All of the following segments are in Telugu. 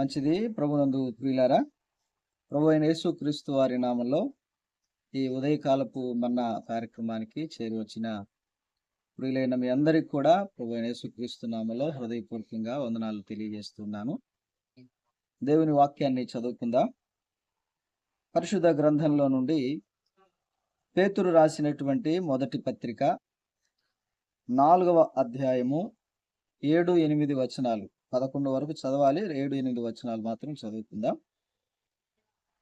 మంచిది ప్రభునందు ప్రియులారా ప్రభు అయిన యేసుక్రీస్తు వారి నామంలో ఈ ఉదయకాలపు మన్న కార్యక్రమానికి చేరి వచ్చిన ప్రియులైన మీ అందరికి కూడా ప్రభు అయిన యేసుక్రీస్తు నామంలో హృదయపూర్వకంగా వందనాలు తెలియజేస్తున్నాను. దేవుని వాక్యాన్ని చదువుకుందా. పరిశుద్ధ గ్రంథంలో నుండి పేతురు రాసినటువంటి మొదటి పత్రిక నాలుగవ అధ్యాయము ఏడు ఎనిమిది వచనాలు. పదకొండు వరకు చదవాలి ఏడు ఎనిమిది వచనాలు మాత్రం చదువుకుందాం.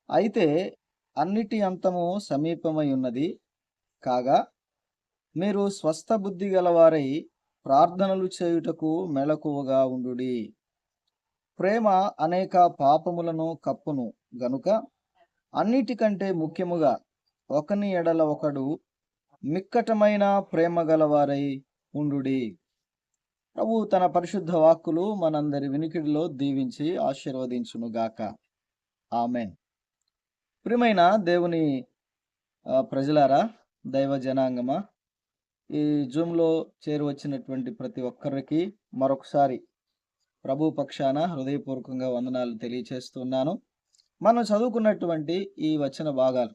అయితే అన్నిటి అంతము సమీపమై ఉన్నది కాగా మీరు స్వస్థ బుద్ధి గలవారై ప్రార్థనలు చేయుటకు మెలకువగా ఉండుడి. ప్రేమ అనేక పాపములను కప్పును గనుక అన్నిటికంటే ముఖ్యముగా ఒకని ఎడల ఒకడు మిక్కటమైన ప్రేమ గలవారై ఉండుడి. ప్రభు తన పరిశుద్ధ వాక్కులు మనందరి వినికిడిలో దీవించి ఆశీర్వదించునుగాక ఆమెన్. ప్రియమైన దేవుని ప్రజలారా దైవ జనాంగమా ఈ జూమ్లో చేరువచ్చినటువంటి ప్రతి ఒక్కరికి మరొకసారి ప్రభు పక్షాన హృదయపూర్వకంగా వందనాలు తెలియచేస్తున్నాను మనం చదువుకున్నటువంటి ఈ వచన భాగాలు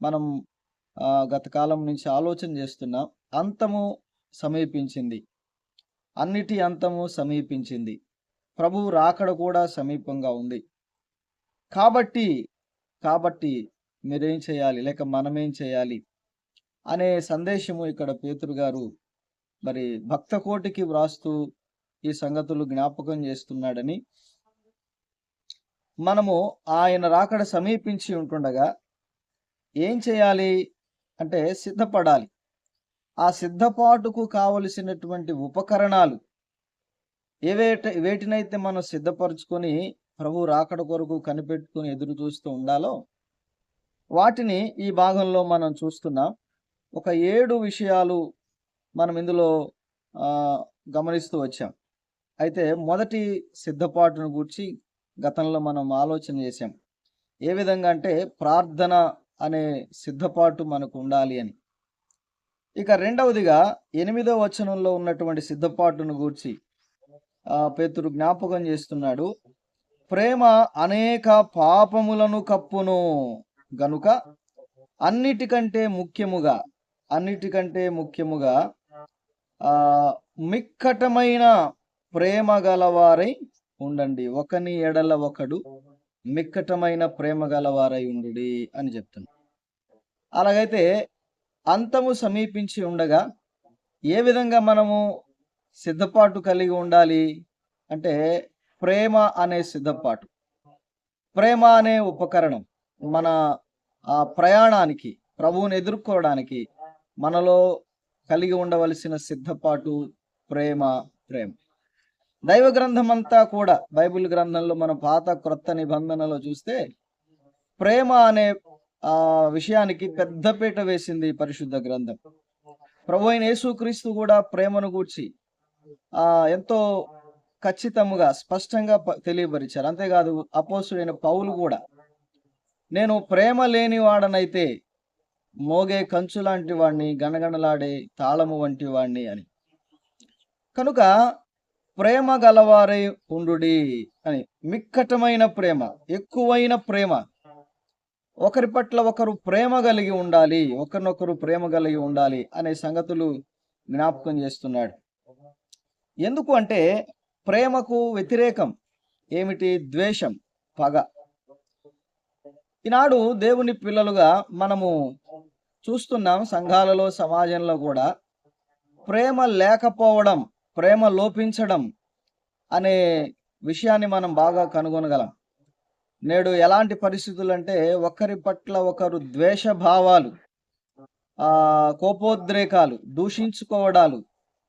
మనం గతకాలం గత కాలం నుంచి ఆలోచన చేస్తున్నాం. అంతము సమీపించింది. అన్నిటి అంతము సమీపించింది. ప్రభు రాకడ కూడా సమీపంగా ఉంది. కాబట్టి కాబట్టి మీరేం చేయాలి? లేక మనమేం చేయాలి? అనే సందేశము ఇక్కడ పేతురు గారు మరి భక్త కోటికి వ్రాస్తూ ఈ సంగతులు జ్ఞాపకం చేస్తున్నాడని మనము ఆయన రాకడ సమీపించి ఉంటుండగా ఏం చేయాలి? అంటే సిద్ధపడాలి. ఆ సిద్ధపాటుకు కావలసినటువంటి ఉపకరణాలు ఏవేట వేటినైతే మనం సిద్ధపరచుకొని ప్రభు రాకడ కొరకు కనిపెట్టుకొని ఎదురు చూస్తూ ఉండాలో వాటిని ఈ భాగంలో మనం చూస్తున్నాం. ఒక ఏడు విషయాలు మనం ఇందులో గమనిస్తూ వచ్చాం. అయితే మొదటి సిద్ధపాటును గురించి గతంలో మనం ఆలోచన చేశాం. ఏ విధంగా అంటే ప్రార్థన అనే సిద్ధపాటు మనకు ఉండాలి అని. ఇక రెండవదిగా ఎనిమిదో వచనంలో ఉన్నటువంటి సిద్ధపాటును గూర్చి ఆ, పేతురు జ్ఞాపకం చేస్తున్నాడు. ప్రేమ అనేక పాపములను కప్పును. గనుక అన్నిటికంటే ముఖ్యముగా అన్నిటికంటే ముఖ్యముగా మిక్కటమైన ప్రేమ గలవారై ఉండండి. ఒకని ఎడల ఒకడు మిక్కటమైన ప్రేమ గలవారై ఉండు అని చెప్తున్నాడు. అలాగైతే అంతము సమీపించి ఉండగా ఏ విధంగా మనము సిద్ధపాటు కలిగి ఉండాలి అంటే ప్రేమ అనే సిద్ధపాటు. ప్రేమ అనే ఉపకరణం మన ఆ ప్రయాణానికి ప్రభువుని ఎదుర్కోవడానికి మనలో కలిగి ఉండవలసిన సిద్ధపాటు ప్రేమ ప్రేమ. దైవ గ్రంథం అంతా కూడా బైబిల్ గ్రంథంలో మన పాత క్రొత్త నిబంధనలో చూస్తే ప్రేమ అనే ఆ విషయానికి పెద్దపీట వేసింది పరిశుద్ధ గ్రంథం. ప్రభు అయిన యేసుక్రీస్తు కూడా ప్రేమను గూర్చి ఆ ఎంతో ఖచ్చితంగా స్పష్టంగా ప- తెలియపరిచారు. అంతేకాదు అపోసుడైన పౌలు కూడా నేను ప్రేమ లేని వాడనైతే మోగే కంచు లాంటి వాడిని గణగణలాడే తాళము వంటి వాడిని అని. కనుక ప్రేమ గలవారై ఉండుడి అని. మిక్కటమైన ప్రేమ ఎక్కువైన ప్రేమ ఒకరి పట్ల ఒకరు ప్రేమ కలిగి ఉండాలి ఒకరినొకరు ప్రేమ కలిగి ఉండాలి అనే సంగతులు జ్ఞాపకం చేస్తున్నాడు. ఎందుకు అంటే ప్రేమకు వ్యతిరేకం ఏమిటి? ద్వేషం పగ. ఈనాడు దేవుని పిల్లలుగా మనము చూస్తున్నాం సంఘాలలో సమాజంలో కూడా ప్రేమ లేకపోవడం ప్రేమ లోపించడం అనే విషయాన్ని మనం బాగా కనుగొనగలం. నేడు ఎలాంటి పరిస్థితులు అంటే ఒకరి పట్ల ఒకరు ద్వేష భావాలు ఆ కోపోద్రేకాలు దూషించుకోవడాలు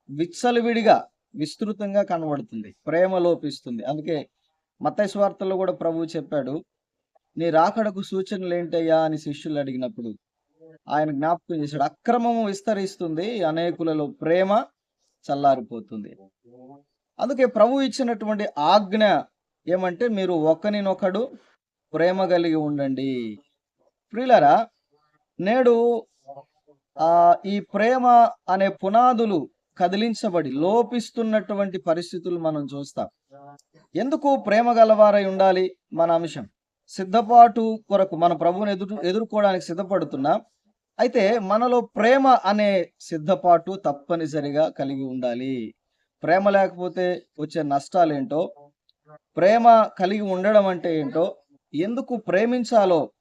విచ్చలవిడిగా విస్తృతంగా కనబడుతుంది ప్రేమ లోపిస్తుంది. అందుకే మత్తయి కూడా ప్రభువు చెప్పాడు నీ రాకడకు సూచనలు ఏంటయ్యా? అని శిష్యులు అడిగినప్పుడు ఆయన జ్ఞాపకం చేశాడు అక్రమము విస్తరిస్తుంది అనేకులలో ప్రేమ చల్లారిపోతుంది. అందుకే ప్రభు ఇచ్చినటువంటి ఆజ్ఞ ఏమంటే మీరు ఒకరినొకడు ప్రేమ కలిగి ఉండండి. ప్రియులరా నేడు ఆ ఈ ప్రేమ అనే పునాదులు కదిలించబడి లోపిస్తున్నటువంటి పరిస్థితులు మనం చూస్తాం. ఎందుకు ప్రేమ గలవారై ఉండాలి మన అంశం? సిద్ధపాటు కొరకు మన ప్రభువుని ఎదురు ఎదుర్కోవడానికి సిద్ధపడుతున్నాం. అయితే మనలో ప్రేమ అనే సిద్ధపాటు తప్పనిసరిగా కలిగి ఉండాలి. ప్రేమ లేకపోతే వచ్చే నష్టాలేంటో ప్రేమ కలిగి ఉండడం అంటే ఏంటో ఎందుకు ప్రేమించాలో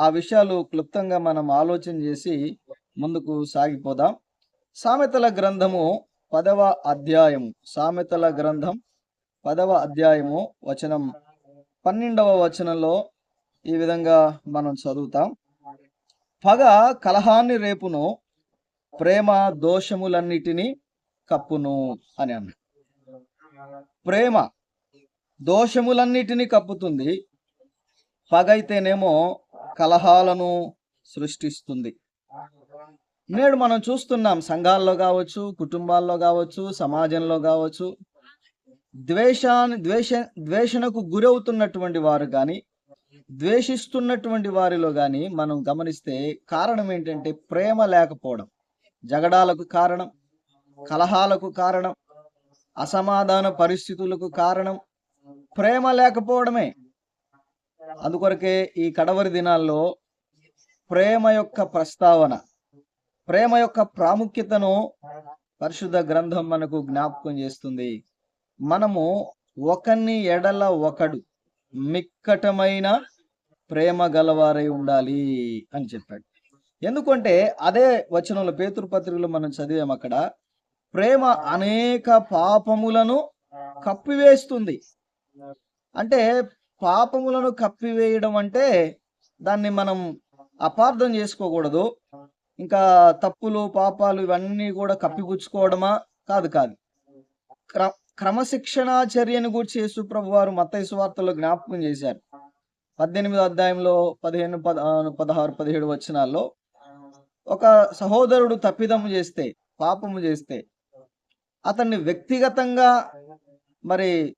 ఆ విషయాలు క్లుప్తంగా మనం ఆలోచన చేసి ముందుకు సాగిపోదాం. సామెతల గ్రంథము పదవ అధ్యాయము. సామెతల గ్రంథం పదవ అధ్యాయము వచనం పన్నెండవ వచనంలో ఈ విధంగా మనం చదువుతాం. పగ కలహాన్ని రేపును ప్రేమ దోషములన్నిటినీ కప్పును అని అన్న ప్రేమ దోషములన్నిటినీ కప్పుతుంది. పగైతేనేమో కలహాలను సృష్టిస్తుంది. నేడు మనం చూస్తున్నాం సంఘాల్లో కావచ్చు కుటుంబాల్లో కావచ్చు సమాజంలో కావచ్చు. ద్వేషాన్ని ద్వేష ద్వేషణకు గురవుతున్నటువంటి వారు కానీ ద్వేషిస్తున్నటువంటి వారిలో కానీ మనం గమనిస్తే కారణం ఏంటంటే ప్రేమ లేకపోవడం. జగడాలకు కారణం కలహాలకు కారణం అసమాధాన పరిస్థితులకు కారణం ప్రేమ లేకపోవడమే. అందుకొరకే ఈ కడవరి దినాల్లో ప్రేమ యొక్క ప్రస్తావన ప్రేమ యొక్క ప్రాముఖ్యతను పరిశుద్ధ గ్రంథం మనకు జ్ఞాపకం చేస్తుంది. మనము ఒకని ఎడల ఒకడు మిక్కటమైన ప్రేమ గలవారై ఉండాలి అని చెప్పాడు. ఎందుకంటే అదే వచనంలో పేతురు మనం చదివాం అక్కడ ప్రేమ అనేక పాపములను కప్పివేస్తుంది. అంటే పాపములను కప్పివేయడం అంటే దాన్ని మనం అపార్థం చేసుకోకూడదు. ఇంకా తప్పులు పాపాలు ఇవన్నీ కూడా కప్పిపుచ్చుకోవడమా? కాదు కాదు. క్ర క్రమశిక్షణా చర్యను గురించి యేసు ప్రభు వారు మత్తయి జ్ఞాపకం చేశారు. పద్దెనిమిదో అధ్యాయంలో పదిహేను పద పదహారు పదిహేడు వచనాల్లో ఒక సహోదరుడు తప్పిదము చేస్తే పాపము చేస్తే అతన్ని వ్యక్తిగతంగా మరి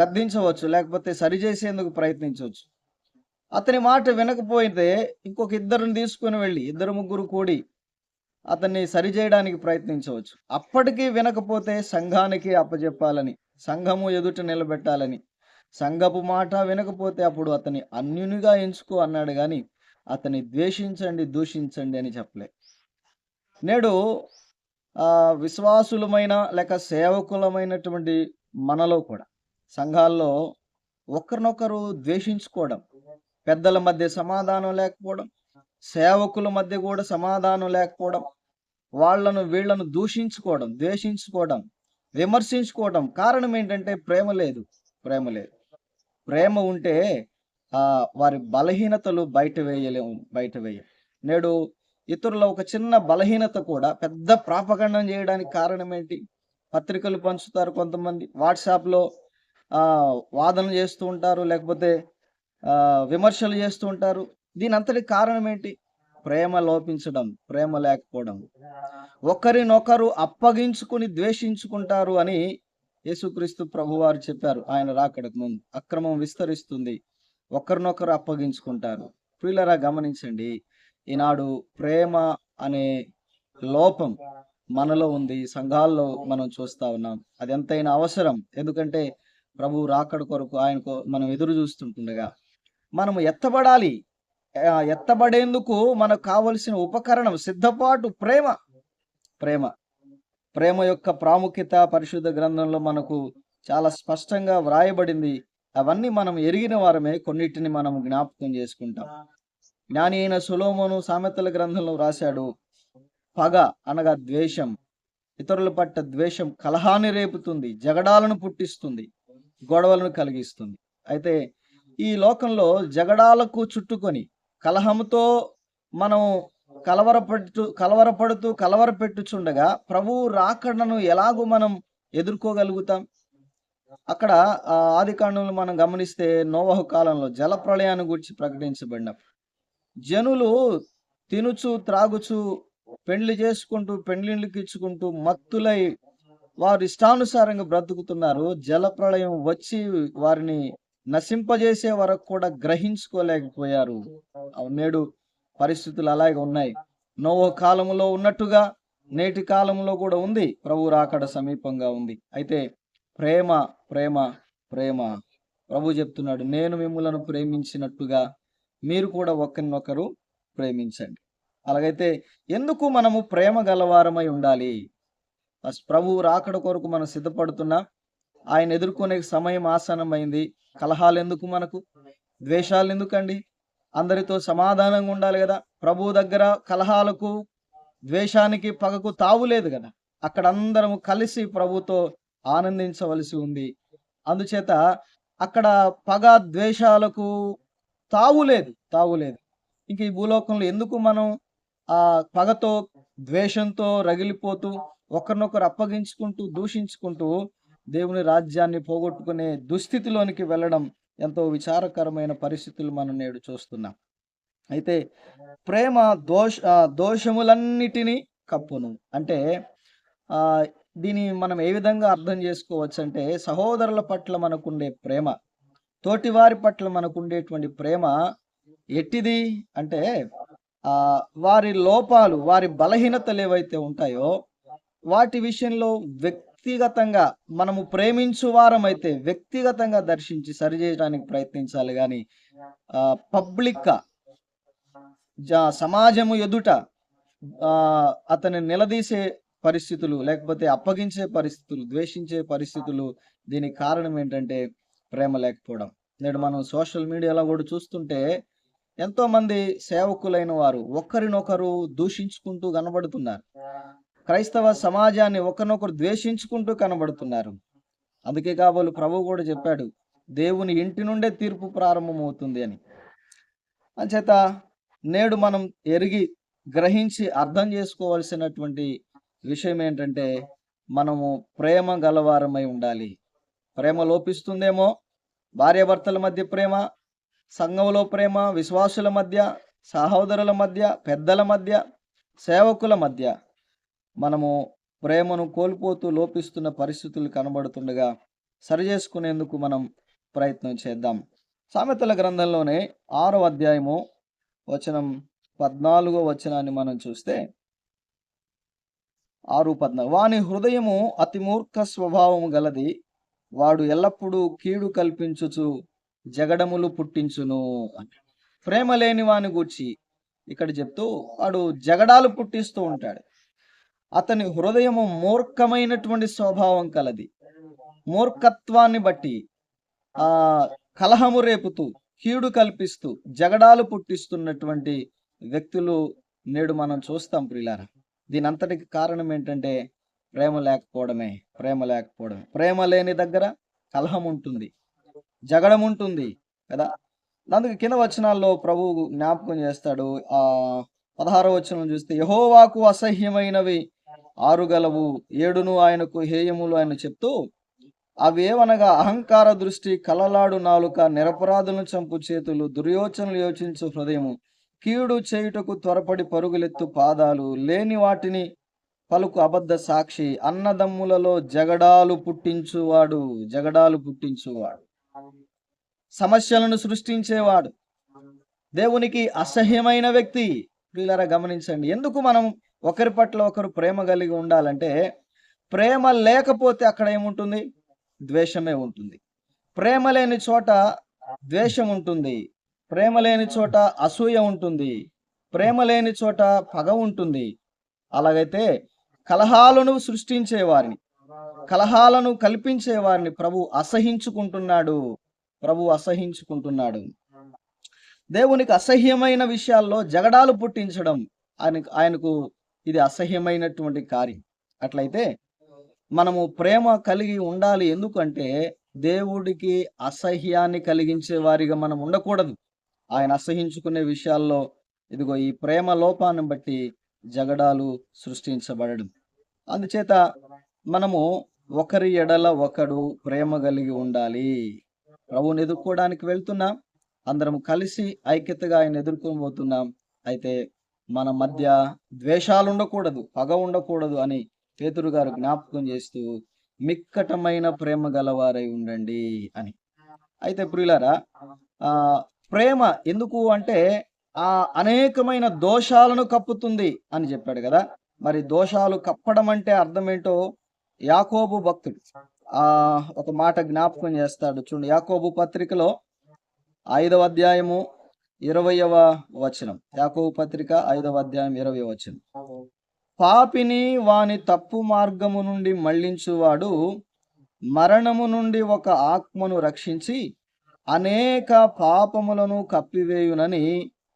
గద్దించవచ్చు లేకపోతే సరిచేసేందుకు ప్రయత్నించవచ్చు. అతని మాట వినకపోతే ఇంకొక ఇద్దరిని తీసుకుని వెళ్ళి ఇద్దరు ముగ్గురు కూడి అతన్ని సరిచేయడానికి ప్రయత్నించవచ్చు. అప్పటికీ వినకపోతే సంఘానికి అప్పచెప్పాలని సంఘము ఎదుట నిలబెట్టాలని సంఘపు మాట వినకపోతే అప్పుడు అతని అన్యునిగా ఎంచుకో అన్నాడు కానీ అతన్ని ద్వేషించండి దూషించండి అని చెప్పలే. నేడు విశ్వాసులమైన లేక సేవకులమైనటువంటి మనలో కూడా సంఘాల్లో ఒకరినొకరు ద్వేషించుకోవడం పెద్దల మధ్య సమాధానం లేకపోవడం సేవకుల మధ్య కూడా సమాధానం లేకపోవడం వాళ్ళను వీళ్ళను దూషించుకోవడం ద్వేషించుకోవడం విమర్శించుకోవడం కారణం ఏంటంటే ప్రేమ లేదు ప్రేమ లేదు. ప్రేమ ఉంటే ఆ వారి బలహీనతలు బయట వేయలేము బయట వేయ. నేడు ఇతరుల ఒక చిన్న బలహీనత కూడా పెద్ద ప్రాపగండం చేయడానికి కారణం ఏంటి? పత్రికలు పంచుతారు కొంతమంది వాట్సాప్లో ఆ చేస్తూ ఉంటారు లేకపోతే ఆ విమర్శలు చేస్తూ ఉంటారు. దీని అంతటి కారణం ఏంటి? ప్రేమ లోపించడం ప్రేమ లేకపోవడం. ఒకరినొకరు అప్పగించుకుని ద్వేషించుకుంటారు అని యేసుక్రీస్తు ప్రభువారు చెప్పారు. ఆయన రాకడకు ముందు. అక్రమం విస్తరిస్తుంది. ఒకరినొకరు అప్పగించుకుంటారు. ప్రియులరా గమనించండి. ఈనాడు ప్రేమ అనే లోపం మనలో ఉంది. సంఘాల్లో మనం చూస్తా ఉన్నాం. అది ఎంతైనా అవసరం. ఎందుకంటే ప్రభు రాకడ కొరకు ఆయనకు మనం ఎదురు చూస్తుంటుండగా మనము ఎత్తబడాలి. ఎత్తబడేందుకు మనకు కావలసిన ఉపకరణం సిద్ధపాటు ప్రేమ. ప్రేమ. ప్రేమ యొక్క ప్రాముఖ్యత పరిశుద్ధ గ్రంథంలో మనకు చాలా స్పష్టంగా వ్రాయబడింది. అవన్నీ మనం ఎరిగిన వారమే కొన్నిటిని మనం జ్ఞాపకం చేసుకుంటాం. జ్ఞాని అయిన సులోమను సామెతల గ్రంథంలో రాశాడు పగ అనగా ద్వేషం. ఇతరుల పట్ల ద్వేషం కలహాన్ని రేపుతుంది జగడాలను పుట్టిస్తుంది. గొడవలను కలిగిస్తుంది. అయితే ఈ లోకంలో జగడాలకు చుట్టుకొని కలహంతో మనం కలవరపడుతూ కలవరపడుతూ కలవరపెట్టుచుండగా ప్రభువు రాకడను ఎలాగూ మనం ఎదుర్కోగలుగుతాం? అక్కడ ఆ ఆది కాండంలో మనం గమనిస్తే నోవహు కాలంలో జల ప్రళయాన్ని గురించి ప్రకటించబడిన జనులు తినుచు త్రాగుచు పెండ్లి చేసుకుంటూ పెండ్లిళ్ళకి ఇచ్చుకుంటూ మత్తులై వారు ఇష్టానుసారంగా బ్రతుకుతున్నారు. జల ప్రళయం వచ్చి వారిని నశింపజేసే వరకు కూడా గ్రహించుకోలేకపోయారు. నేడు పరిస్థితులు అలాగే ఉన్నాయి. నోవో కాలంలో ఉన్నట్టుగా నేటి కాలంలో కూడా ఉంది. ప్రభు రాకడ సమీపంగా ఉంది. అయితే ప్రేమ ప్రేమ ప్రేమ. ప్రభు చెప్తున్నాడు నేను మిమ్మలను ప్రేమించినట్టుగా మీరు కూడా ఒకరినొకరు ప్రేమించండి. అలాగైతే ఎందుకు మనము ప్రేమ గలవారమై ఉండాలి? ప్రభువు రాకడ కొరకు మనం సిద్ధపడుతున్నా. ఆయన ఎదుర్కొనే సమయం ఆసనమైంది కలహాలు ఎందుకు మనకు? ద్వేషాలు ఎందుకండి అందరితో సమాధానంగా ఉండాలి కదా. ప్రభువు దగ్గర కలహాలకు ద్వేషానికి పగకు తావు లేదు కదా. అక్కడ అందరం కలిసి ప్రభుతో ఆనందించవలసి ఉంది. అందుచేత అక్కడ పగ ద్వేషాలకు తావు లేదు. ఇంక ఈ భూలోకంలో ఎందుకు మనం ఆ పగతో ద్వేషంతో రగిలిపోతూ ఒకరినొకరు అప్పగించుకుంటూ దూషించుకుంటూ దేవుని రాజ్యాన్ని పోగొట్టుకునే దుస్థితిలోనికి వెళ్ళడం ఎంతో విచారకరమైన పరిస్థితులు మనం నేడు చూస్తున్నాం. అయితే ప్రేమ దోష దోషములన్నిటినీ కప్పును. అంటే ఆ దీని మనం ఏ విధంగా అర్థం చేసుకోవచ్చు అంటే సహోదరుల పట్ల మనకుండే ప్రేమ తోటివారి పట్ల మనకుండేటువంటి ప్రేమ ఎట్టిది? అంటే వారి లోపాలు వారి బలహీనతలు ఏవైతే ఉంటాయో వాటి విషయంలో వ్యక్తిగతంగా మనము ప్రేమించు వారమైతే వ్యక్తిగతంగా దర్శించి సరిచేయడానికి ప్రయత్నించాలి. కానీ పబ్లిక్ సమాజము ఎదుట అతన్ని నిలదీసే పరిస్థితులు లేకపోతే అప్పగించే పరిస్థితులు ద్వేషించే పరిస్థితులు దీనికి కారణం ఏంటంటే ప్రేమ లేకపోవడం. నేడు మనం సోషల్ మీడియాలో కూడా చూస్తుంటే ఎంతో మంది సేవకులైన వారు ఒకరినొకరు దూషించుకుంటూ కనబడుతున్నారు. క్రైస్తవ సమాజాన్ని ఒకరినొకరు ద్వేషించుకుంటూ కనబడుతున్నారు. అందుకే కాబోలు ప్రభు కూడా చెప్పాడు దేవుని ఇంటి నుండే తీర్పు ప్రారంభమవుతుంది అని. అంచేత నేడు మనం ఎరిగి గ్రహించి అర్థం చేసుకోవాల్సినటువంటి విషయం ఏంటంటే మనము ప్రేమ గలవారమై ఉండాలి. ప్రేమ లోపిస్తుందేమో? భార్యాభర్తల మధ్య ప్రేమ సంఘంలో ప్రేమ విశ్వాసుల మధ్య సహోదరుల మధ్య పెద్దల మధ్య సేవకుల మధ్య. మనము ప్రేమను కోల్పోతూ లోపిస్తున్న పరిస్థితులు కనబడుతుండగా సరిచేసుకునేందుకు మనం ప్రయత్నం చేద్దాం. సామెతల గ్రంథంలోనే ఆరో అధ్యాయము వచనం పద్నాలుగో వచనాన్ని మనం చూస్తే ఆరు పద్నాలుగు. వాని హృదయము అతి మూర్ఖ స్వభావము గలది వాడు ఎల్లప్పుడూ కీడు కల్పించుచు జగడములు పుట్టించును ప్రేమ లేని వాని గూర్చి ఇక్కడ చెప్తూ వాడు జగడాలు పుట్టిస్తూ ఉంటాడు. అతని హృదయము మూర్ఖమైనటువంటి స్వభావం కలది. మూర్ఖత్వాన్ని బట్టి ఆ కలహము రేపుతూ కీడు కల్పిస్తూ జగడాలు పుట్టిస్తున్నటువంటి వ్యక్తులు నేడు మనం చూస్తాం ప్రిలారా దీని అంతటికి కారణం ఏంటంటే ప్రేమ లేకపోవడమే ప్రేమ లేకపోవడమే. ప్రేమ లేని దగ్గర కలహం ఉంటుంది జగడం ఉంటుంది కదా? అందుకు కింద వచనాల్లో ప్రభువు జ్ఞాపకం చేస్తాడు. ఆ పదహారో వచనం చూస్తే యహోవాకు అసహ్యమైనవి ఆరుగలవు. ఏడును ఆయనకు హేయములు ఆయన చెప్తూ అవేవనగా అహంకార దృష్టి కలలాడు నాలుక నిరపరాధులను చంపు చేతులు దుర్యోచనలు యోచించు హృదయము కీడు చేయుటకు త్వరపడి పరుగులెత్తు పాదాలు లేని వాటిని పలుకు అబద్ధ సాక్షి అన్నదమ్ములలో జగడాలు పుట్టించువాడు జగడాలు పుట్టించువాడు. సమస్యలను సృష్టించేవాడు. దేవునికి అసహ్యమైన వ్యక్తి. వీళ్ళరా గమనించండి. ఎందుకు మనం ఒకరి పట్ల ఒకరు ప్రేమ కలిగి ఉండాలంటే ప్రేమ లేకపోతే అక్కడ ఏముంటుంది? ద్వేషమే ఉంటుంది. ప్రేమ లేని చోట ద్వేషం ఉంటుంది. ప్రేమ లేని చోట అసూయ ఉంటుంది. ప్రేమ లేని చోట పగ ఉంటుంది. అలాగైతే కలహాలను సృష్టించే వారిని కలహాలను కల్పించే వారిని ప్రభు అసహించుకుంటున్నాడు. ప్రభు అసహించుకుంటున్నాడు. దేవునికి అసహ్యమైన విషయాల్లో జగడాలు పుట్టించడం ఆయన ఆయనకు ఇది అసహ్యమైనటువంటి కార్యం. అట్లయితే మనము ప్రేమ కలిగి ఉండాలి ఎందుకంటే దేవుడికి అసహ్యాన్ని కలిగించే వారిగా మనం ఉండకూడదు. ఆయన అసహించుకునే విషయాల్లో ఇదిగో ఈ ప్రేమ లోపాన్ని బట్టి జగడాలు సృష్టించబడడం. అందుచేత మనము ఒకరి ఎడల ఒకడు ప్రేమ కలిగి ఉండాలి. ప్రభువుని ఎదుర్కోవడానికి వెళ్తున్నాం. అందరం కలిసి ఐక్యతగా ఆయన ఎదుర్కొని పోతున్నాం అయితే మన మధ్య ద్వేషాలు ఉండకూడదు పగ ఉండకూడదు అని పేతురు గారు జ్ఞాపకం చేస్తూ మిక్కటమైన ప్రేమ గలవారై ఉండండి అని. అయితే ప్రియులారా ఆ ప్రేమ ఎందుకు అంటే ఆ అనేకమైన దోషాలను కప్పుతుంది అని చెప్పాడు కదా. మరి దోషాలు కప్పడం అంటే అర్థం ఏంటో యాకోబు భక్తుడు ఆ ఒక మాట జ్ఞాపకం చేస్తాడు చూడండి. యాకోబు పత్రికలో ఐదవ అధ్యాయము ఇరవయవ వచనం. యాకోబు పత్రిక ఐదవ అధ్యాయం ఇరవై వచనం. పాపిని వాని తప్పు మార్గము నుండి మళ్ళించువాడు మరణము నుండి ఒక ఆత్మను రక్షించి అనేక పాపములను కప్పివేయునని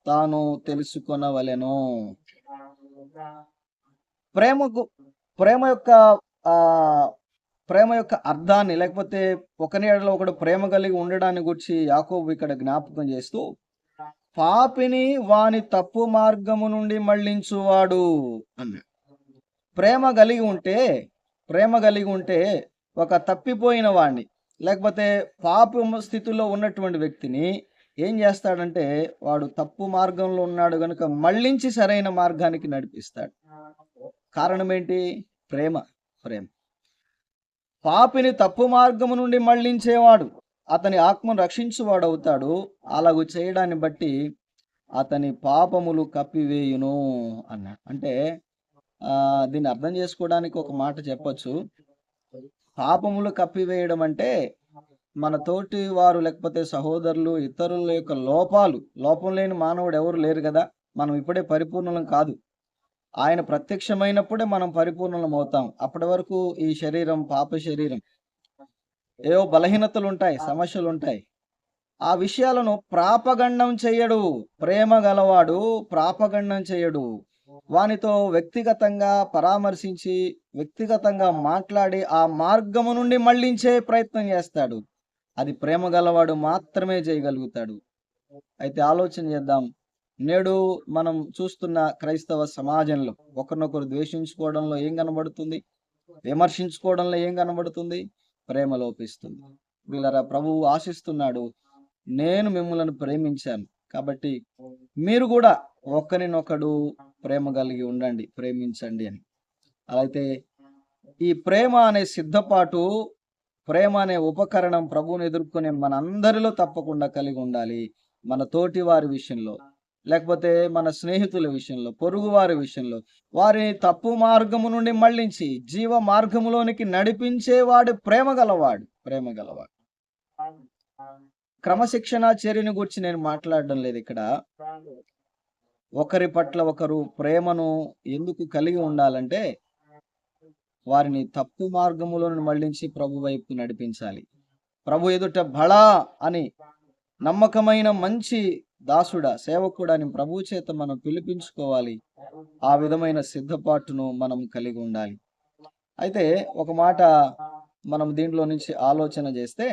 తాను తెలుసుకొనవలెను. ప్రేమకు ప్రేమ యొక్క ఆ ప్రేమ యొక్క అర్థాన్ని లేకపోతే ఒకని ఎడలో ఒకడు ప్రేమ కలిగి ఉండడాన్ని గురించి యాకోబు ఇక్కడ జ్ఞాపకం చేస్తూ పాపిని వాని తప్పు మార్గము నుండి మళ్ళించువాడు అన్నాడు. ప్రేమ కలిగి ఉంటే ప్రేమ కలిగి ఉంటే ఒక తప్పిపోయిన వాడిని లేకపోతే పాప స్థితిలో ఉన్నటువంటి వ్యక్తిని ఏం చేస్తాడంటే వాడు తప్పు మార్గంలో ఉన్నాడు కనుక మళ్ళించి సరైన మార్గానికి నడిపిస్తాడు. కారణం ఏంటి? ప్రేమ ప్రేమ. పాపిని తప్పు మార్గము నుండి మళ్ళించేవాడు అతని ఆత్మను రక్షించువాడవుతాడు. అలాగూ చేయడాన్ని బట్టి అతని పాపములు కప్పివేయును అన్నాడు. అంటే ఆ దీన్ని అర్థం చేసుకోవడానికి ఒక మాట చెప్పొచ్చు. పాపములు కప్పివేయడం అంటే మన తోటి వారు లేకపోతే సహోదరులు ఇతరుల యొక్క లోపాలు. లోపం లేని మానవుడు ఎవరు లేరు కదా? మనం ఇప్పుడే పరిపూర్ణలం కాదు. ఆయన ప్రత్యక్షమైనప్పుడే మనం పరిపూర్ణలం అవుతాం అప్పటి వరకు ఈ శరీరం పాప శరీరం. ఏవో బలహీనతలు ఉంటాయి సమస్యలు ఉంటాయి ఆ విషయాలను ప్రాపగండం చేయడు ప్రేమ గలవాడు ప్రాపగండం చేయడు వానితో వ్యక్తిగతంగా పరామర్శించి వ్యక్తిగతంగా మాట్లాడి ఆ మార్గము నుండి మళ్ళించే ప్రయత్నం చేస్తాడు. అది ప్రేమ గలవాడు మాత్రమే చేయగలుగుతాడు. అయితే ఆలోచన చేద్దాం. నేడు మనం చూస్తున్న క్రైస్తవ సమాజంలో ఒకరినొకరు ద్వేషించుకోవడంలో ఏం కనబడుతుంది? విమర్శించుకోవడంలో ఏం కనబడుతుంది? ప్రేమ లోపిస్తుంది వీళ్ళరా ప్రభువు ఆశిస్తున్నాడు నేను మిమ్మల్ని ప్రేమించాను. కాబట్టి మీరు కూడా ఒకరినొకడు ప్రేమ కలిగి ఉండండి ప్రేమించండి అని. అయితే ఈ ప్రేమ అనే సిద్ధపాటు ప్రేమ అనే ఉపకరణం ప్రభువుని ఎదుర్కొనే మనందరిలో తప్పకుండా కలిగి ఉండాలి మన తోటి వారి విషయంలో. లేకపోతే మన స్నేహితుల విషయంలో పొరుగువారి విషయంలో వారిని తప్పు మార్గము నుండి మళ్ళించి జీవ మార్గములోనికి నడిపించేవాడు ప్రేమ గలవాడు ప్రేమ గలవాడు. క్రమశిక్షణ చర్యని గురించి నేను మాట్లాడడం లేదు ఇక్కడ. ఒకరి పట్ల ఒకరు ప్రేమను ఎందుకు కలిగి ఉండాలంటే వారిని తప్పు మార్గములో మళ్ళించి ప్రభు వైపు నడిపించాలి. ప్రభు ఎదుట బళ అని నమ్మకమైన మంచి దాసుడా సేవకుడా అని ప్రభు చేత మనం పిలిపించుకోవాలి. ఆ విధమైన సిద్ధపాటును మనం కలిగి ఉండాలి. అయితే ఒక మాట మనం దీంట్లో నుంచి ఆలోచన చేస్తే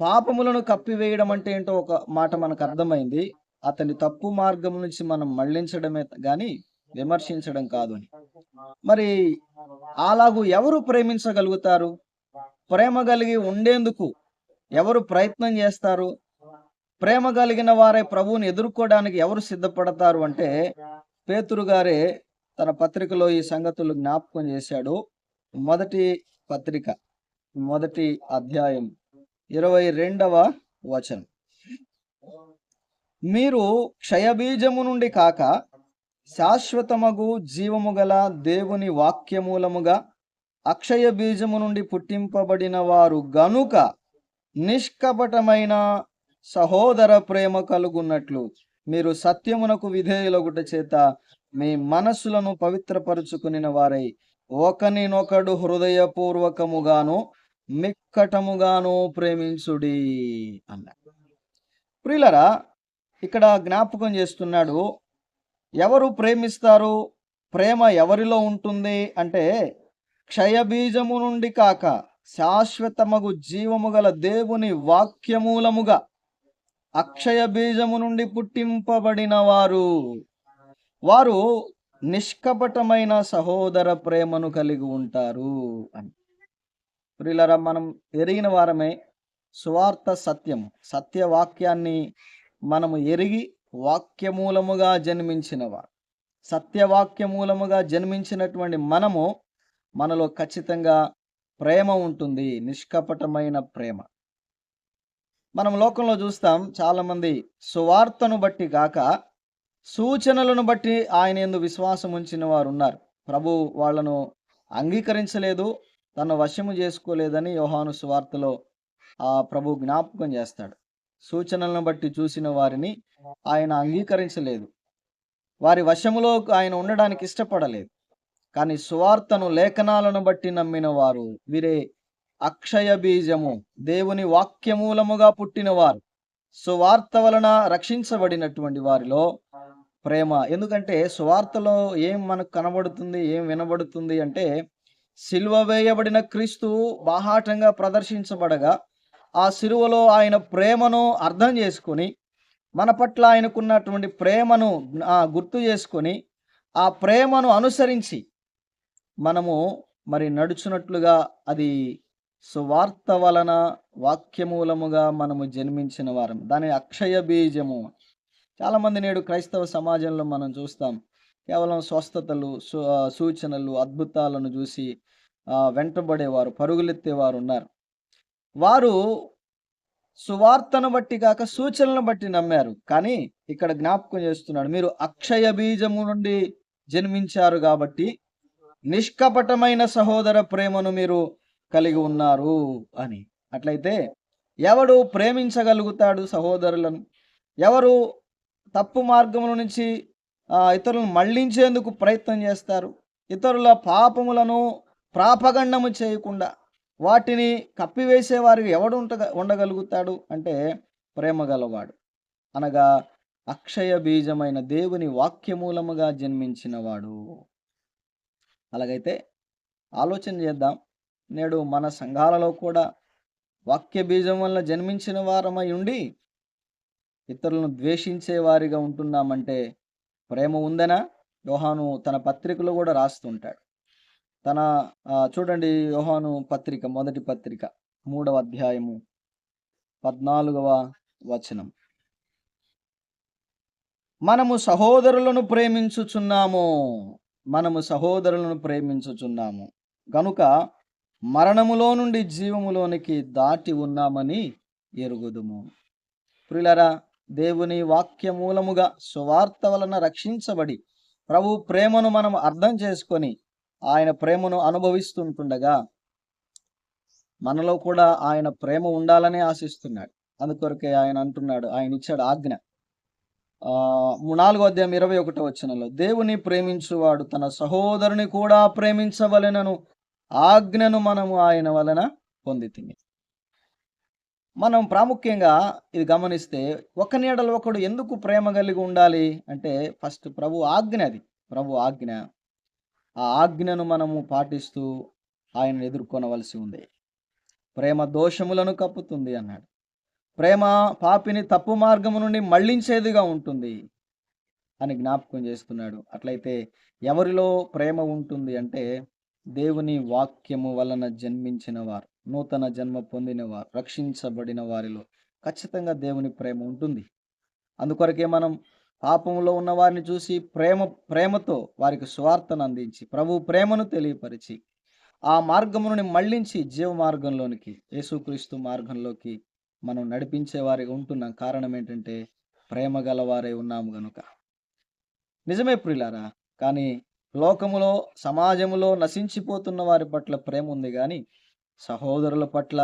పాపములను కప్పివేయడం అంటే ఏంటో ఒక మాట మనకు అర్థమైంది. అతని తప్పు మార్గం నుంచి మనం మళ్ళించడమే గాని విమర్శించడం కాదు అని. మరి అలాగూ ఎవరు ప్రేమించగలుగుతారు? ప్రేమ కలిగి ఉండేందుకు ఎవరు ప్రయత్నం చేస్తారు? ప్రేమ కలిగిన వారే ప్రభువుని ఎదుర్కోవడానికి ఎవరు సిద్ధపడతారు అంటే పేతురు గారే తన పత్రికలో ఈ సంగతులు జ్ఞాపకం చేశాడు. మొదటి పత్రిక మొదటి అధ్యాయం ఇరవై రెండవ వచనం. మీరు క్షయబీజము నుండి కాక శాశ్వతమగు జీవము గల దేవుని వాక్యమూలముగా అక్షయ బీజము నుండి పుట్టింపబడిన వారు గనుక నిష్కపటమైన సహోదర ప్రేమ కలుగున్నట్లు మీరు సత్యమునకు విధేయులగుట చేత మీ మనస్సులను పవిత్రపరుచుకుని వారై ఒకనినొకడు హృదయపూర్వకముగాను మిక్కటముగాను ప్రేమించుడి అన్నాడు ప్రియులరా ఇక్కడ జ్ఞాపకం చేస్తున్నాడు ఎవరు ప్రేమిస్తారు? ప్రేమ ఎవరిలో ఉంటుంది? అంటే క్షయబీజము నుండి కాక శాశ్వతమగు జీవము గల దేవుని వాక్యమూలముగా అక్షయ బీజము నుండి పుట్టింపబడిన వారు. వారు నిష్కపటమైన సహోదర ప్రేమను కలిగి ఉంటారు అని. ప్రియులరా మనం ఎరిగిన వారమే సువార్త సత్యం. సత్యవాక్యాన్ని మనము ఎరిగి వాక్యమూలముగా జన్మించినవారు సత్యవాక్యమూలముగా జన్మించినటువంటి మనము మనలో ఖచ్చితంగా ప్రేమ ఉంటుంది నిష్కపటమైన ప్రేమ. మనం లోకంలో చూస్తాం చాలామంది సువార్తను బట్టి కాక సూచనలను బట్టి ఆయన ఎందు విశ్వాసం ఉంచిన వారు ఉన్నారు. ప్రభు వాళ్ళను అంగీకరించలేదు తను వశము చేసుకోలేదని యోహాను సువార్తలో ఆ ప్రభు జ్ఞాపకం చేస్తాడు. సూచనలను బట్టి చూసిన వారిని ఆయన అంగీకరించలేదు. వారి వశములో ఆయన ఉండడానికి ఇష్టపడలేదు. కానీ సువార్తను లేఖనాలను బట్టి నమ్మిన వారు వీరే అక్షయ బీజము దేవుని వాక్యమూలముగా పుట్టినవారు. సువార్త వలన రక్షించబడినటువంటి వారిలో ప్రేమ. ఎందుకంటే సువార్తలో ఏం మనకు కనబడుతుంది ఏం వినబడుతుంది అంటే సిల్వ వేయబడిన క్రీస్తు బాహాటంగా ప్రదర్శించబడగా ఆ సిలువలో ఆయన ప్రేమను అర్థం చేసుకొని మన పట్ల ఆయనకున్నటువంటి ప్రేమను గుర్తు చేసుకొని ఆ ప్రేమను అనుసరించి మనము మరి నడుచున్నట్లుగా అది సువార్త వలన వాక్యమూలముగా మనము జన్మించిన వారం. దాని అక్షయ బీజము. చాలామంది నేడు క్రైస్తవ సమాజంలో మనం చూస్తాం. కేవలం స్వస్థతలు సూచనలు అద్భుతాలను చూసి వెంటబడేవారు పరుగులెత్తేవారు ఉన్నారు వారు సువార్తను బట్టి కాక సూచనలను బట్టి నమ్మారు. కానీ ఇక్కడ జ్ఞాపకం చేస్తున్నాడు మీరు అక్షయ బీజము నుండి జన్మించారు కాబట్టి నిష్కపటమైన సహోదర ప్రేమను మీరు కలిగి ఉన్నారు అని. అట్లయితే ఎవడు ప్రేమించగలుగుతాడు సహోదరులను? ఎవరు తప్పు మార్గముల నుంచి ఇతరులను మళ్ళించేందుకు ప్రయత్నం చేస్తారు? ఇతరుల పాపములను ప్రాపగండము చేయకుండా వాటిని కప్పివేసే వారికి ఎవడు ఉంట ఉండగలుగుతాడు? అంటే ప్రేమ గలవాడు. అనగా అక్షయ బీజమైన దేవుని వాక్యమూలముగా జన్మించినవాడు. అలాగైతే ఆలోచన చేద్దాం. నేడు మన సంఘాలలో కూడా వాక్య బీజం వల్ల జన్మించిన వారమై ఉండి ఇతరులను ద్వేషించే వారిగా ఉంటున్నామంటే ప్రేమ ఉందనా? యోహాను తన పత్రికలో కూడా రాస్తుంటాడు. తన చూడండి యోహాను పత్రిక మొదటి పత్రిక మూడవ అధ్యాయము పద్నాలుగవ వచనం. మనము సహోదరులను ప్రేమించుచున్నాము. మనము సహోదరులను ప్రేమించుచున్నాము. గనుక మరణములో నుండి జీవములోనికి దాటి ఉన్నామని ఎరుగుదుము. ప్రిలరా దేవుని వాక్య మూలముగా సువార్త వలన రక్షించబడి ప్రభు ప్రేమను మనం అర్థం చేసుకొని ఆయన ప్రేమను అనుభవిస్తుంటుండగా మనలో కూడా ఆయన ప్రేమ ఉండాలని ఆశిస్తున్నాడు. అందుకొరకే ఆయన అంటున్నాడు ఆయన ఇచ్చాడు ఆజ్ఞ. ఆ నాలుగో అధ్యాయం ఇరవై ఒకటో వచనంలో దేవుని ప్రేమించువాడు తన సహోదరుని కూడా ప్రేమించవలెనను ఆజ్ఞను మనము ఆయన వలన పొందితిమి. మనం ప్రాముఖ్యంగా ఇది గమనిస్తే ఒక నీడలో ఒకడు ఎందుకు ప్రేమ కలిగి ఉండాలి అంటే ఫస్ట్ ప్రభు ఆజ్ఞ అది. ప్రభు ఆజ్ఞ. ఆ ఆజ్ఞను మనము పాటిస్తూ ఆయనను ఎదుర్కొనవలసి ఉంది. ప్రేమ దోషములను కప్పుతుంది అన్నాడు. ప్రేమ పాపిని తప్పు మార్గము నుండి మళ్ళించేదిగా ఉంటుంది అని జ్ఞాపకం చేస్తున్నాడు. అట్లయితే ఎవరిలో ప్రేమ ఉంటుంది అంటే దేవుని వాక్యము వలన జన్మించిన వారు నూతన జన్మ పొందిన వారు రక్షించబడిన వారిలో ఖచ్చితంగా దేవుని ప్రేమ ఉంటుంది. అందుకొరకే మనం పాపంలో ఉన్న వారిని చూసి ప్రేమ ప్రేమతో వారికి స్వార్థను అందించి ప్రభు ప్రేమను తెలియపరిచి ఆ మార్గమును మళ్ళించి జీవ మార్గంలోనికి యేసుక్రీస్తు మార్గంలోకి మనం నడిపించే వారిగా ఉంటున్నాం. కారణం ఏంటంటే ప్రేమ గలవారే ఉన్నాము గనుక. నిజమే ప్రియులారా కానీ లోకములో సమాజములో నశించిపోతున్న వారి పట్ల ప్రేమ ఉంది కానీ సహోదరుల పట్ల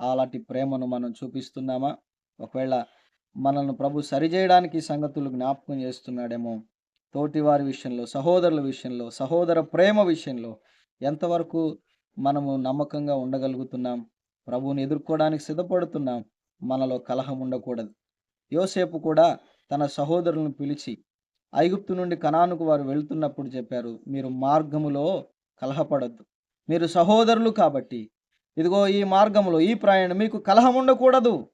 అలాంటి ప్రేమను మనం చూపిస్తున్నామా? ఒకవేళ మనల్ని ప్రభు సరిచేయడానికి సంగతులు జ్ఞాపకం చేస్తున్నాడేమో తోటివారి విషయంలో సహోదరుల విషయంలో సహోదర ప్రేమ విషయంలో ఎంతవరకు మనము నమ్మకంగా ఉండగలుగుతున్నాం? ప్రభువుని ఎదుర్కోవడానికి సిద్ధపడుతున్నాం? మనలో కలహం ఉండకూడదు. యోసేపు కూడా తన సహోదరులను పిలిచి ఐగుప్తు నుండి కనానుకు వారు వెళ్తున్నప్పుడు చెప్పారు మీరు మార్గములో కలహపడద్దు. మీరు సహోదరులు కాబట్టి. ఇదిగో ఈ మార్గంలో ఈ ప్రయాణం మీకు కలహం ఉండకూడదు.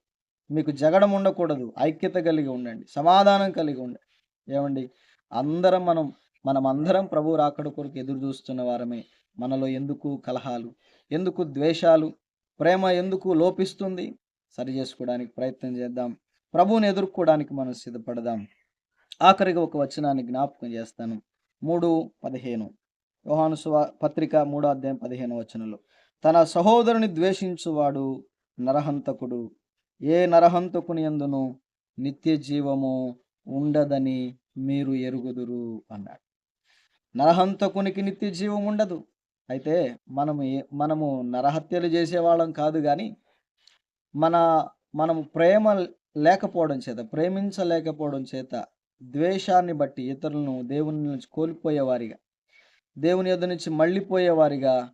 మీకు జగడం ఉండకూడదు. ఐక్యత కలిగి ఉండండి. సమాధానం కలిగి ఉండండి. ఏమండి? అందరం మనం మనం అందరం ప్రభు రాకడ కొరకు ఎదురు చూస్తున్న వారమే. మనలో ఎందుకు కలహాలు? ఎందుకు ద్వేషాలు? ప్రేమ ఎందుకు లోపిస్తుంది? సరి చేసుకోవడానికి ప్రయత్నం చేద్దాం. ప్రభువుని ఎదుర్కోవడానికి మనం సిద్ధపడదాం. ఆఖరిగా ఒక వచనాన్ని జ్ఞాపకం చేస్తాను. మూడు పదిహేను. యోహాను పత్రిక మూడో అధ్యాయం పదిహేను వచనంలో. తన సహోదరుని ద్వేషించువాడు నరహంతకుడు. ఏ నరహంతకుని ఎందును నిత్య జీవము ఉండదని మీరు ఎరుగుదురు అన్నాడు. నరహంతకునికి నిత్య జీవం ఉండదు. అయితే మనము ఏ- మనము నరహత్యలు చేసేవాళ్ళం కాదు కానీ మన మనము ప్రేమ లేకపోవడం చేత ప్రేమించలేకపోవడం చేత ద్వేషాన్ని బట్టి ఇతరులను దేవుని నుంచి కోల్పోయేవారిగా దేవుని ఎదురు నుంచి మళ్ళీపోయేవారిగా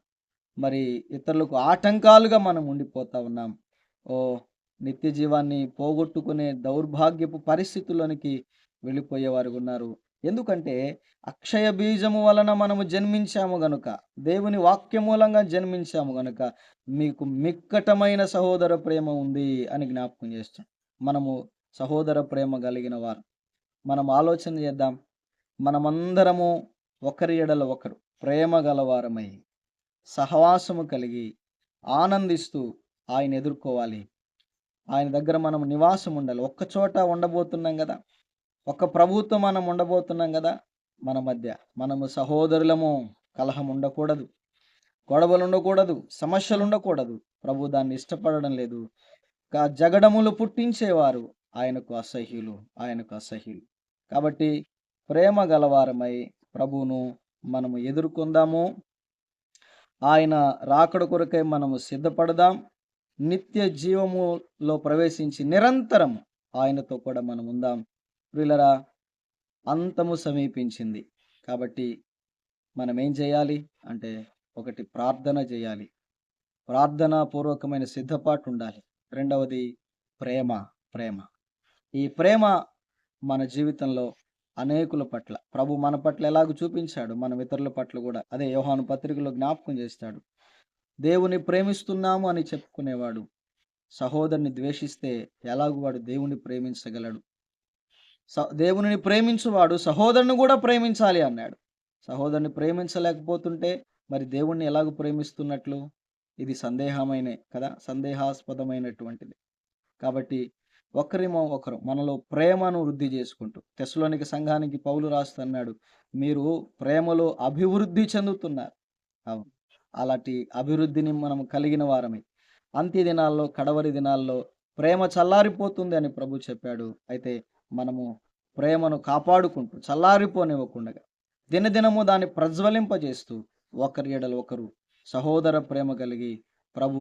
మరి ఇతరులకు ఆటంకాలుగా మనం ఉండిపోతా ఉన్నాం. ఓ నిత్య జీవాన్ని పోగొట్టుకునే దౌర్భాగ్యపు పరిస్థితుల్లోనికి వెళ్ళిపోయేవారు ఉన్నారు. ఎందుకంటే అక్షయ బీజము వలన మనము జన్మించాము గనుక దేవుని వాక్య మూలంగా జన్మించాము గనుక మీకు మిక్కటమైన సహోదర ప్రేమ ఉంది అని జ్ఞాపకం చేస్తాం. మనము సహోదర ప్రేమ కలిగిన వారు. మనం ఆలోచన చేద్దాం. మనమందరము ఒకరి ఎడల ఒకరు ప్రేమ గలవారమై సహవాసము కలిగి ఆనందిస్తూ ఆయన ఎదుర్కోవాలి. ఆయన దగ్గర మనం నివాసం ఉండాలి. ఒక్క చోట ఉండబోతున్నాం కదా. ఒక్క ప్రభుత్వం మనం ఉండబోతున్నాం కదా. మన మధ్య మనము సహోదరులము కలహం ఉండకూడదు. గొడవలు ఉండకూడదు. సమస్యలు ఉండకూడదు. ప్రభు దాన్ని ఇష్టపడడం లేదు. కా- జగడములు పుట్టించేవారు. ఆయనకు అసహ్యులు. ఆయనకు అసహ్యులు. కాబట్టి ప్రేమ గలవారమై ప్రభువును మనము ఎదుర్కొందాము. ఆయన రాకడ కొరకై మనము సిద్ధపడదాం. నిత్య జీవములో ప్రవేశించి నిరంతరం ఆయనతో కూడా మనం ఉందాం. ప్రియులరా అంతము సమీపించింది. కాబట్టి మనం ఏం చేయాలి అంటే ఒకటి ప్రార్థన చేయాలి. ప్రార్థనాపూర్వకమైన సిద్ధపాటు ఉండాలి. రెండవది ప్రేమ ప్రేమ. ఈ ప్రేమ మన జీవితంలో అనేకుల పట్ల. ప్రభు మన పట్ల ఎలాగ చూపించాడు మన ఇతరుల పట్ల కూడా. అదే యోహాను పత్రికలో జ్ఞాపకం చేస్తాడు. దేవుని ప్రేమిస్తున్నాము అని చెప్పుకునేవాడు. సహోదరుని ద్వేషిస్తే ఎలాగూ వాడు దేవుని ప్రేమించగలడు. స- దేవుని ప్రేమించువాడు సహోదరుని కూడా ప్రేమించాలి అన్నాడు. సహోదరుని ప్రేమించలేకపోతుంటే మరి దేవుణ్ణి ఎలాగ ప్రేమిస్తున్నట్లు? ఇది సందేహమైన కదా? సందేహాస్పదమైనటువంటిది. కాబట్టి ఒకరిమో ఒకరు మనలో ప్రేమను వృద్ధి చేసుకుంటూ తెసలోనిక సంఘానికి పౌలు రాస్తున్నాడు మీరు ప్రేమలో అభివృద్ధి చెందుతున్నారు. అవును. అలాంటి అభివృద్ధిని మనం కలిగిన వారమే. అంత్య దినాల్లో కడవరి దినాల్లో ప్రేమ చల్లారిపోతుంది అని ప్రభు చెప్పాడు. అయితే మనము ప్రేమను కాపాడుకుంటూ చల్లారిపోనివ్వకుండా దినదినము దాన్ని ప్రజ్వలింపజేస్తూ ఒకరి ఎడలు ఒకరు సహోదర ప్రేమ కలిగి ప్రభు